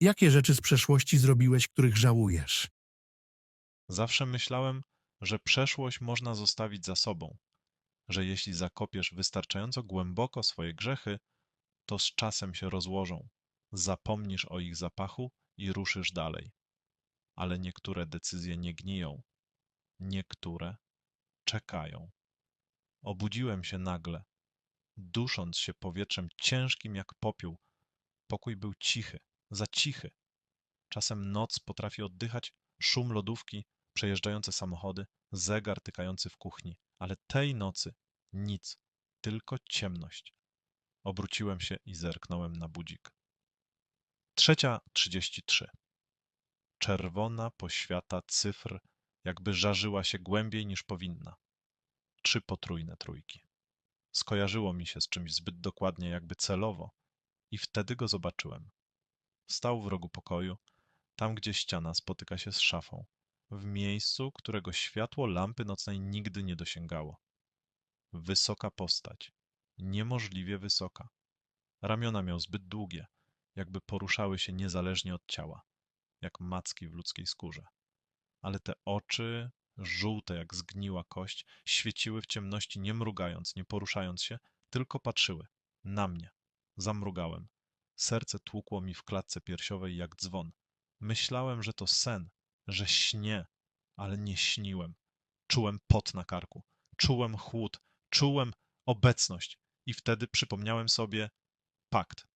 Jakie rzeczy z przeszłości zrobiłeś, których żałujesz? Zawsze myślałem, że przeszłość można zostawić za sobą, że jeśli zakopiesz wystarczająco głęboko swoje grzechy, to z czasem się rozłożą, zapomnisz o ich zapachu i ruszysz dalej. Ale niektóre decyzje nie gniją, niektóre czekają. Obudziłem się nagle, dusząc się powietrzem ciężkim jak popiół. Pokój był cichy, za cichy. Czasem noc potrafi oddychać, szum lodówki, przejeżdżające samochody, zegar tykający w kuchni, ale tej nocy nic, tylko ciemność. Obróciłem się i zerknąłem na budzik. Trzecia trzydzieści trzy. Czerwona poświata cyfr jakby żarzyła się głębiej niż powinna. Trzy potrójne trójki. Skojarzyło mi się z czymś zbyt dokładnie, jakby celowo, i wtedy go zobaczyłem. Stał w rogu pokoju, tam gdzie ściana spotyka się z szafą, w miejscu, którego światło lampy nocnej nigdy nie dosięgało. Wysoka postać, niemożliwie wysoka. Ramiona miał zbyt długie, jakby poruszały się niezależnie od ciała, jak macki w ludzkiej skórze. Ale te oczy, żółte jak zgniła kość, świeciły w ciemności nie mrugając, nie poruszając się, tylko patrzyły na mnie. Zamrugałem. Serce tłukło mi w klatce piersiowej jak dzwon. Myślałem, że to sen, że śnię, ale nie śniłem. Czułem pot na karku, czułem chłód, czułem obecność i wtedy przypomniałem sobie pakt.